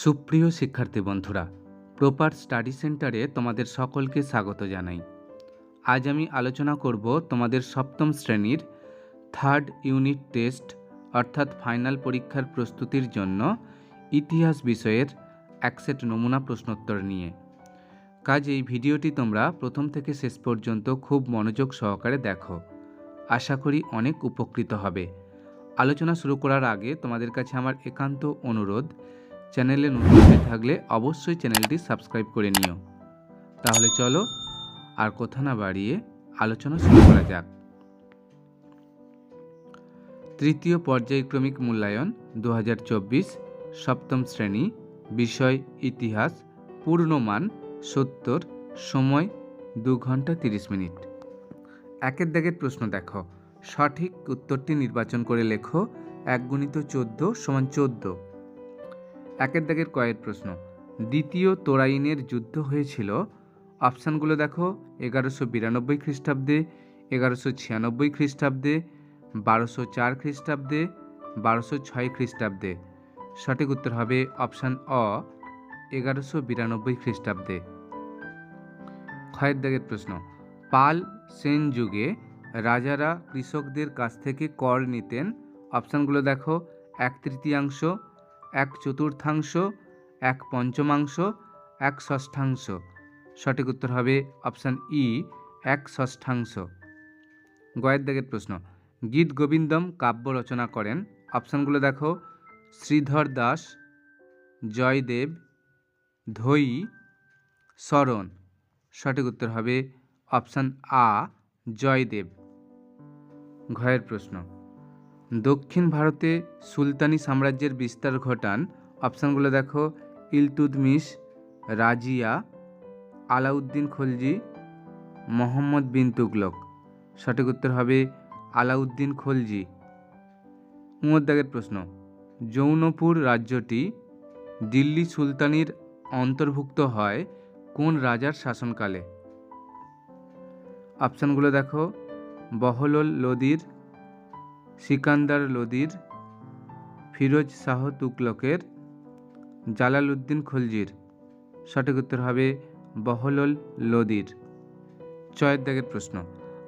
সুপ্রিয় শিক্ষার্থী বন্ধুরা প্রপার স্টাডি সেন্টারে তোমাদের সকলকে স্বাগত জানাই। আজ আমি আলোচনা করব তোমাদের সপ্তম শ্রেণির থার্ড ইউনিট টেস্ট অর্থাৎ ফাইনাল পরীক্ষার প্রস্তুতির জন্য ইতিহাস বিষয়ের এক সেট নমুনা প্রশ্নোত্তর নিয়ে। কাজ এই ভিডিওটি তোমরা প্রথম থেকে শেষ পর্যন্ত খুব মনোযোগ সহকারে দেখো। আশা করি অনেক উপকৃত হবে। আলোচনা শুরু করার আগে তোমাদের কাছে আমার একান্ত অনুরোধ চ্যানেলে নতুন হয়ে থাকলে অবশ্যই চ্যানেলটি সাবস্ক্রাইব করে নিও। তাহলে চলো আর কথা না বাড়িয়ে আলোচনা শুরু করা যাক। তৃতীয় পর্যায়ক্রমিক মূল্যায়ন দু হাজার চব্বিশ সপ্তম শ্রেণি, বিষয়, ইতিহাস, পূর্ণমান, সত্তর, সময়, দু ঘণ্টা তিরিশ মিনিট। একের দাগের প্রশ্ন দেখো। সঠিক উত্তরটি নির্বাচন করে লেখো এক গুণিত চোদ্দ সমান চোদ্দ। একের দাগের কয়ের প্রশ্ন। দ্বিতীয় তোরাইনের যুদ্ধ হয়েছিল। অপশানগুলো দেখো, এগারোশো বিরানব্বই খ্রিস্টাব্দে, এগারোশো ছিয়ানব্বই খ্রিস্টাব্দে, বারোশো চার খ্রিস্টাব্দে, বারোশো ছয় খ্রিস্টাব্দে। সঠিক উত্তর হবে অপশান অ, এগারোশো বিরানব্বই খ্রিস্টাব্দে। ক্ষয়ের প্রশ্ন, পাল সেন যুগে রাজারা কৃষকদের কাছ থেকে কর নিতেন? অপশানগুলো দেখো, এক তৃতীয়াংশ এক চতুর্থাংশ, এক পঞ্চমাংশ, এক ষষ্ঠাংশ। সঠিক উত্তর হবে অপশান ই এক ষষ্ঠাংশ। গয়ের দাগের প্রশ্ন। গীত গোবিন্দম কাব্য রচনা করেন। অপশানগুলো দেখো। শ্রীধর দাস, জয়দেব ধৈ শরণ। সঠিক উত্তর হবে অপশান আ জয়দেব। ঘয়ের প্রশ্ন। দক্ষিণ ভারতে সুলতানি সাম্রাজ্যের বিস্তার ঘটান। অপশানগুলো দেখো ইলতুদমিশ রাজিয়া, আলাউদ্দিন খলজি, মোহাম্মদ বিন তুগলক। সঠিক উত্তর হবে আলাউদ্দিন খলজি। উমদ্দাগের প্রশ্ন জৌনপুর রাজ্যটি দিল্লি সুলতানির অন্তর্ভুক্ত হয় কোন রাজার শাসনকালে? অপশানগুলো দেখো, বহলল লোদির সিকান্দার লোদির, ফিরোজ শাহ তুকলকের জালালউদ্দিন খলজির। সঠিক উত্তর হবে বহলল লোদির। চয়ের দাগের প্রশ্ন,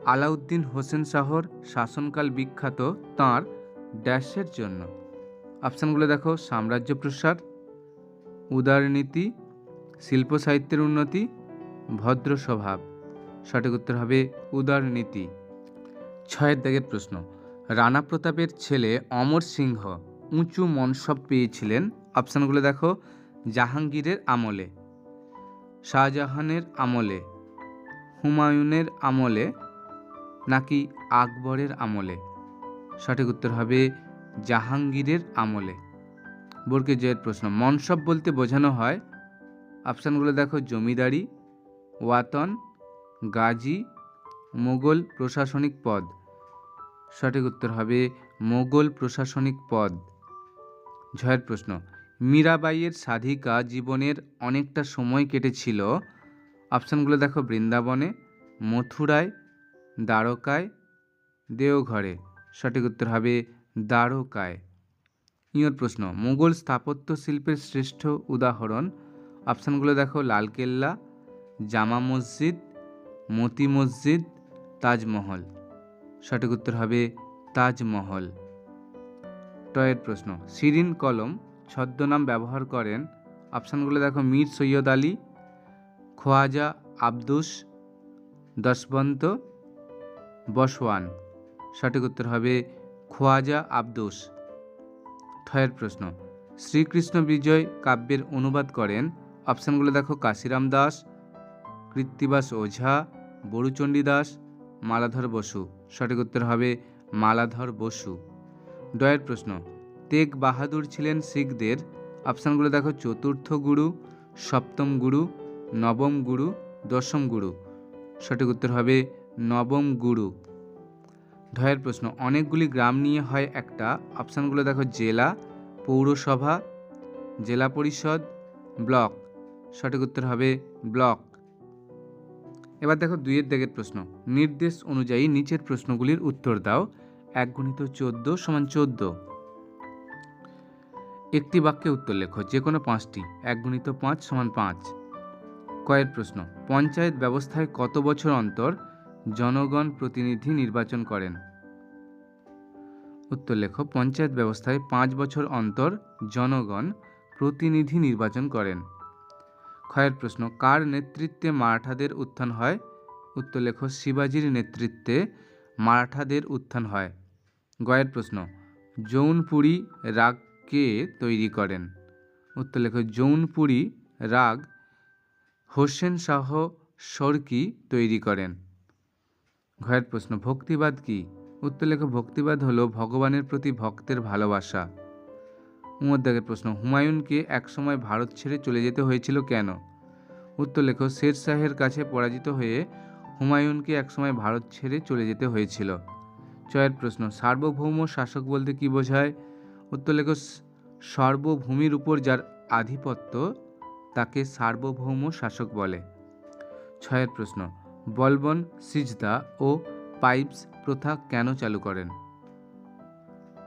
আলাউদ্দিন হোসেন শাহর শাসনকাল বিখ্যাত তাঁর ড্যাশের জন্য। অপশানগুলো দেখো, সাম্রাজ্য প্রসার, উদারনীতি, শিল্প সাহিত্যের উন্নতি, ভদ্র স্বভাব। সঠিক উত্তর হবে উদারনীতি। ছয়ের দাগের প্রশ্ন রানা প্রতাপের ছেলে অমর সিংহ উঁচু মনসব পেয়েছিলেন। অপশানগুলো দেখো, জাহাঙ্গীরের আমলে, শাহজাহানের আমলে, হুমায়ুনের আমলে, নাকি আকবরের আমলে? সঠিক উত্তর হবে জাহাঙ্গীরের আমলে। বর্গে জয়ের প্রশ্ন মনসব বলতে বোঝানো হয়, অপশানগুলো দেখো, জমিদারি, ওয়াতন, গাজী, মোগল প্রশাসনিক পদ। সঠিক উত্তর হবে মোগল প্রশাসনিক পদ। ঝয়ের প্রশ্ন, মীরাবাইয়ের সাধিকা জীবনের অনেকটা সময় কেটেছিল? অপশানগুলো দেখো, বৃন্দাবনে, মথুরায়, দ্বারকায়, দেওঘরে। সঠিক উত্তর হবে দ্বারকায়। ইয়র প্রশ্ন মুঘল স্থাপত্য শিল্পের শ্রেষ্ঠ উদাহরণ? অপশানগুলো দেখো, লালকেল্লা, জামা মসজিদ, মতি মসজিদ, তাজমহল। সঠিক উত্তর হবে তাজমহল। টয়ের প্রশ্ন সিরিন কলম ছদ্মনাম ব্যবহার করেন অপশানগুলো দেখো, মীর সৈয়দ আলী, খোয়াজা আবদুস, দশবন্ত, বসওয়ান। সঠিক উত্তর হবে খোয়াজা আবদুস। থয়ের প্রশ্ন, শ্রীকৃষ্ণ বিজয় কাব্যের অনুবাদ করেন অপশানগুলো দেখো, কাশিরাম দাস, কৃত্তিবাস ওঝা, বড়ুচণ্ডী দাস, মালাধর বসু। সঠিক উত্তর হবে মালাধর বসু। ডয়ের প্রশ্ন, তেগ বাহাদুর ছিলেন শিখদের? অপশানগুলো দেখো, চতুর্থ গুরু, সপ্তম গুরু, নবম গুরু, দশম গুরু। সঠিক উত্তর হবে নবম গুরু। ঢয়ের প্রশ্ন, অনেকগুলি গ্রাম নিয়ে হয় একটা। অপশানগুলো দেখো, জেলা, পৌরসভা, জেলা পরিষদ, ব্লক। সঠিক উত্তর হবে ব্লক। এবার দেখো দুইয়ের দাগের প্রশ্ন। নির্দেশ অনুযায়ী নিচের প্রশ্নগুলির উত্তর দাও। এক গুণিত চোদ্দ সমান চোদ্দ। একটি বাক্যে উত্তর লেখো যে কোনো পাঁচটি। এক গুণিত পাঁচ সমান পাঁচ। কয়ের প্রশ্ন, পঞ্চায়েত ব্যবস্থায় কত বছর অন্তর জনগণ প্রতিনিধি নির্বাচন করেন? উত্তর লেখো, পঞ্চায়েত ব্যবস্থায় পাঁচ বছর অন্তর জনগণ প্রতিনিধি নির্বাচন করেন। ক্ষয়ের প্রশ্ন, কার নেতৃত্বে মারাঠাদের উত্থান হয়? উত্তর লেখো, শিবাজির নেতৃত্বে মারাঠাদের উত্থান হয়। গয়ের প্রশ্ন, জৌনপুরী রাগ কে তৈরি করেন? উত্তর লেখ, জৌনপুরী রাগ হোসেন শাহ সরকি তৈরি করেন। ঘয়ের প্রশ্ন, ভক্তিবাদ কি? উত্তর লেখো, ভক্তিবাদ হলো ভগবানের প্রতি ভক্তের ভালোবাসা। উমদ্দাগের প্রশ্ন, হুমায়ুনকে একসময় ভারত ছেড়ে চলে যেতে হয়েছিল কেন? উত্তর লেখো শের শাহের কাছে পরাজিত হয়ে হুমায়ুনকে একসময় ভারত ছেড়ে চলে যেতে হয়েছিল। চয়ের প্রশ্ন, সার্বভৌম শাসক বলতে কি বোঝায়? উত্তর লেখো সর্বভূমির উপর যার আধিপত্য, তাকে সার্বভৌম শাসক বলে। ছয়ের প্রশ্ন, বলবন, সিজদা ও পাইপস প্রথা কেন চালু করেন?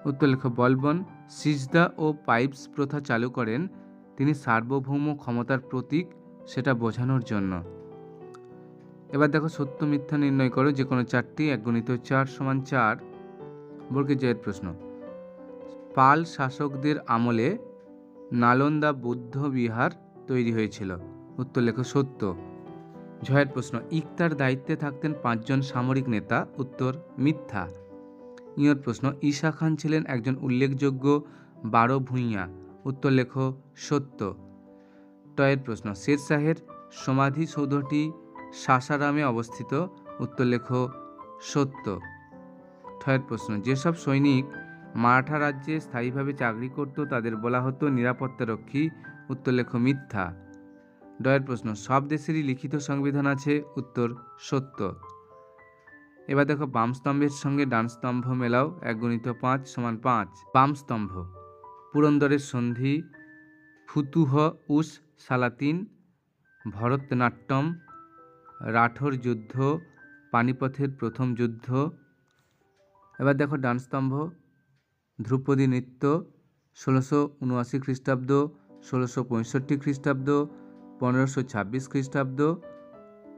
উত্তর লেখ, বলবন সিজদা ও পাইপস প্রথা চালু করেন, তিনি সার্বভৌম ক্ষমতার প্রতীক সেটা বোঝানোর জন্য। এবার দেখো সত্য মিথ্যা নির্ণয় করো যে কোনো চারটি, এক গণিত চার সমান চার বর্গে জয়ের প্রশ্ন। পাল শাসকদের আমলে নালন্দা বৌদ্ধ বিহার তৈরি হয়েছিল। উত্তর লেখো সত্য। জয়ের প্রশ্ন, ইকতার দায়িত্বে থাকতেন পাঁচজন সামরিক নেতা, উত্তর মিথ্যা। ইয়র প্রশ্ন। ঈশা খান ছিলেন একজন উল্লেখযোগ্য বারো ভূঁইয়া উত্তর লেখ, সত্য। টয়ের প্রশ্ন, শের শাহের সমাধিসৌধটি সাসারামে অবস্থিত? উত্তর লেখ, সত্য। ঠয়ের প্রশ্ন, যেসব সৈনিক মারাঠা রাজ্যে স্থায়ীভাবে চাকরি করত, তাদের বলা হতো নিরাপত্তারক্ষী। উত্তর লেখ, মিথ্যা। ডয়ের প্রশ্ন, সব দেশেরই লিখিত সংবিধান আছে? উত্তর, সত্য। এবার দেখো বাম স্তম্ভের সঙ্গে ডান স্তম্ভ মেলাও এক গণিত পাঁচ সমান পাঁচ। বাম স্তম্ভ। পুরন্দরের সন্ধি, ফুতুহ, উস, সালাতিন, ভরতনাট্যম, রাঠোর যুদ্ধ, পানিপথের প্রথম যুদ্ধ। এবার দেখো ডান স্তম্ভ, ধ্রুপদী নৃত্য, ষোলোশো উনআশি খ্রিস্টাব্দ, ষোলোশো পঁয়ষট্টি খ্রিস্টাব্দ, পনেরোশো ছাব্বিশ খ্রিস্টাব্দ,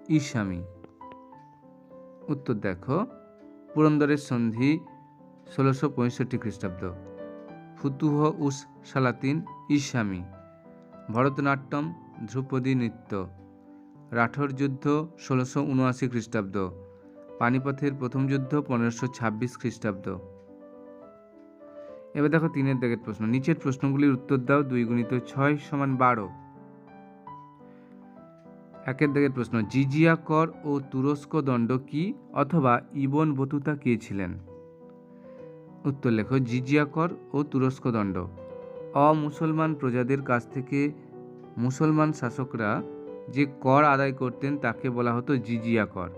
ঈশামী। উত্তর দেখো। পুরন্দরের সন্ধি ষোলোশো পঁয়ষট্টি খ্রিস্টাব্দ। ফুতুহ উস সালাতিন ঈশামী। ভরতনাট্যম ধ্রুপদী নৃত্য। রাঠোর যুদ্ধ ষোলোশো উনআশি খ্রিস্টাব্দ। পানিপথের প্রথম যুদ্ধ পনেরোশো ছাব্বিশ খ্রিস্টাব্দ। এবার দেখো তিনের দাগের প্রশ্ন। নিচের প্রশ্নগুলির উত্তর দাও, দুই গুণিত ছয় সমান বারো। একের দাগের প্রশ্ন, জিজিয়া কর ও তুরস্ক দণ্ড কি অথবা ইবন বতুতা কে ছিলেন? উত্তর লেখো, জিজিয়া কর ও তুরস্ক দণ্ড। অমুসলমান প্রজাদের কাছ থেকে মুসলমান শাসকরা যে কর আদায় করতেন তাকে বলা হতো জিজিয়া কর।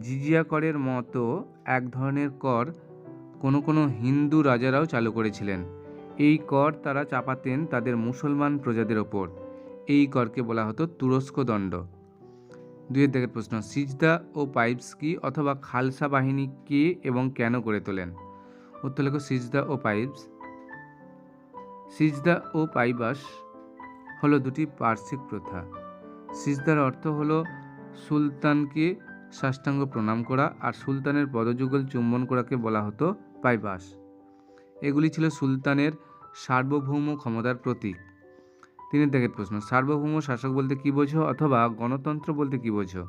জিজিয়া করের মতো এক ধরনের কর কোনো কোনো হিন্দু রাজারাও চালু করেছিলেন। এই কর তারা চাপাতেন তাদের মুসলমান প্রজাদের ওপর। এই করকে বলা হতো তুরস্ক দণ্ড। দুইয়ের দিকের প্রশ্ন, সিজদা ও পাইপস কি অথবা খালসা বাহিনী কে এবং কেন গড়ে তোলেন? উত্তর লেখো, সিজদা ও পাইপস। সিজদা ও পাইবাস হলো দুটি পার্শ্বিক প্রথা। সিজদার অর্থ হলো সুলতানকে সাষ্টাঙ্গ প্রণাম করা আর সুলতানের পদযুগল চুম্বন করাকে বলা হতো পাইবাস। এগুলি ছিল সুলতানের সার্বভৌম ক্ষমতার প্রতীক। তিনি দেখেন প্রশ্ন, সার্বভৌম শাসক বলতে কী বোঝো অথবা গণতন্ত্র বলতে কী বোঝো?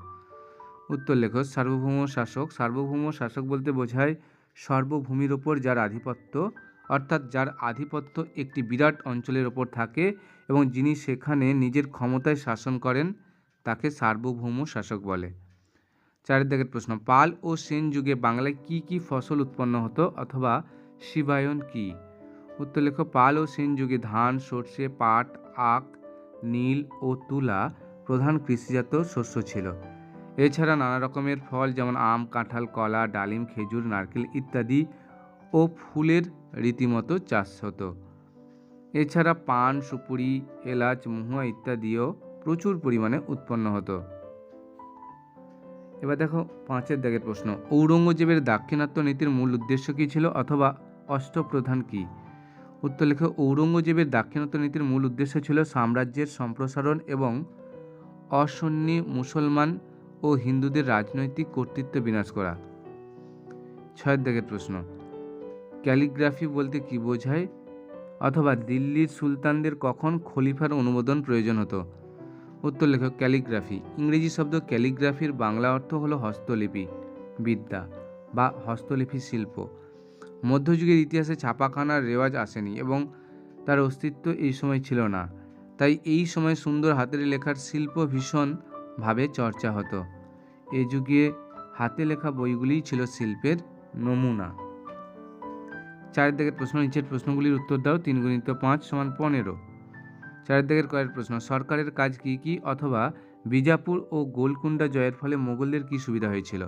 উত্তর লেখো, সার্বভৌম শাসক সার্বভৌম শাসক বলতে বোঝায় সর্বভূমির ওপর যার আধিপত্য, অর্থাৎ যার আধিপত্য একটি বিরাট অঞ্চলের ওপর থাকে এবং যিনি সেখানে নিজের ক্ষমতায় শাসন করেন, তাকে সার্বভৌম শাসক বলে। চারের দিকের প্রশ্ন, পাল ও সেন যুগে বাংলায় কি কি ফসল উৎপন্ন হতো অথবা শিবায়ন কি? উত্তর লেখ পাল ও সেন যুগে ধান, সর্ষে, পাট, আখ, নীল ও তুলা প্রধান কৃষিজাত শস্য ছিল। এছাড়া নানা রকমের ফল যেমন আম, কাঁঠাল, কলা, ডালিম, খেজুর, নারকেল ইত্যাদি ও ফুলের রীতিমতো চাষ হতো। এছাড়া পান, সুপুরি, এলাচ, মহুয়া ইত্যাদিও প্রচুর পরিমাণে উৎপন্ন হতো। এবার দেখো পাঁচের দাগের প্রশ্ন। ঔরঙ্গজেবের দাক্ষিণাত্য নীতির মূল উদ্দেশ্য কী ছিল অথবা অষ্টপ্রধান কী? উত্তর লেখো ঔরঙ্গজেবের দাক্ষিণাত্য নীতির মূল উদ্দেশ্য ছিল সাম্রাজ্যের সম্প্রসারণ এবং অসন্নি মুসলমান ও হিন্দুদের রাজনৈতিক কর্তৃত্ব বিনাশ করা। ছয়ের দাগের প্রশ্ন, ক্যালিগ্রাফি বলতে কি বোঝায়? অথবা দিল্লির সুলতানদের কখন খলিফার অনুমোদন প্রয়োজন হতো? উত্তর লেখক ক্যালিগ্রাফি। ইংরেজি শব্দ ক্যালিগ্রাফির বাংলা অর্থ হলো হস্তলিপি, বিদ্যা বা হস্তলিপি শিল্প। মধ্যযুগের ইতিহাসে ছাপাখানার রেওয়াজ আসেনি এবং তার অস্তিত্ব এই সময় ছিল না। তাই এই সময় সুন্দর হাতের লেখার শিল্প ভীষণভাবে চর্চা হতো। এ যুগে হাতে লেখা বইগুলিই ছিল শিল্পের নমুনা। চারের দিকের প্রশ্ন, নিচের প্রশ্নগুলির উত্তর দাও তিন গুণিত পাঁচ সমান পনেরো। চারের দিকের কয়ের প্রশ্ন, সরকারের কাজ কি কি অথবা বিজাপুর ও গোলকুন্ডা জয়ের ফলে মোগলদের কি সুবিধা হয়েছিল?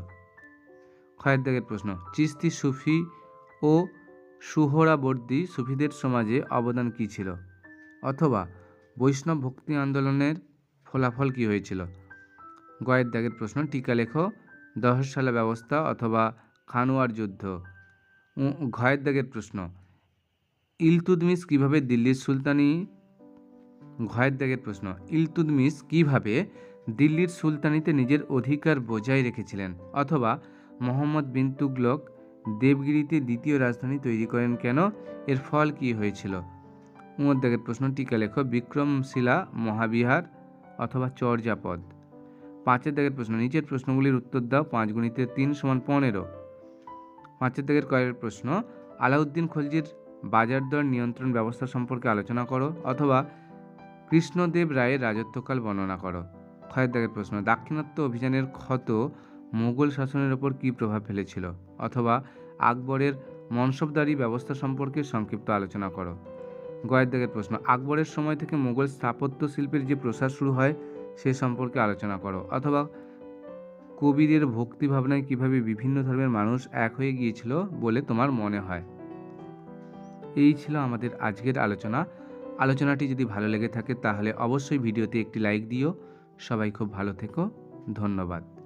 ক্ষয়ের দিকের প্রশ্ন, চিস্তি সুফি ও সুহরাবর্দী সুফিদের সমাজে অবদান কী ছিল? অথবা বৈষ্ণব ভক্তি আন্দোলনের ফলাফল কী হয়েছিল? গয়ের দাগের প্রশ্ন, টিকা লেখো দহশালা ব্যবস্থা অথবা খানোয়ার যুদ্ধ। ঘয়ের দাগের প্রশ্ন, ইলতুদমিস কীভাবে দিল্লির সুলতানি? ঘয়ের দাগের প্রশ্ন, ইলতুদমিস কীভাবে দিল্লির সুলতানিতে নিজের অধিকার বজায় রেখেছিলেন? অথবা মোহাম্মদ বিন তুগলক দেবগিরিতে দ্বিতীয় রাজধানী তৈরি করেন কেন? এর ফল কী হয়েছিল? উমর প্রশ্ন, টিকা লেখ, বিক্রমশিলা, মহাবিহার অথবা চর্যাপদ। পাঁচের দাগের প্রশ্ন, নিচের প্রশ্নগুলির উত্তর দাও, পাঁচ গুণিতে তিন সমান পনেরো। পাঁচের দাগের কয়ের প্রশ্ন, আলাউদ্দিন খলজির বাজার দর নিয়ন্ত্রণ ব্যবস্থা সম্পর্কে আলোচনা করো অথবা কৃষ্ণদেব রায়ের রাজত্বকাল বর্ণনা করো। ক্ষয়ের দাগের প্রশ্ন, দাক্ষিণাত্য অভিযানের ক্ষত মোগল শাসনের ওপর কী প্রভাব ফেলেছিল? আকবরের মনসবদারি ব্যবস্থা সম্পর্কে সংক্ষিপ্ত আলোচনা করো। গয়ের দাগের প্রশ্ন, আকবরের সময় থেকে মোগল স্থাপত্য শিল্পের যে প্রসার শুরু হয়, সে সম্পর্কে আলোচনা করো। অথবা কবিরের ভক্তি ভাবনায় কীভাবে বিভিন্ন ধর্মের মানুষ এক হয়ে গিয়েছিল বলে তোমার মনে হয়? এই ছিল আমাদের আজকের আলোচনা। আলোচনাটি যদি ভালো লেগে থাকে, তাহলে অবশ্যই ভিডিওতে একটি লাইক দিও। সবাই খুব ভালো থেকো। ধন্যবাদ।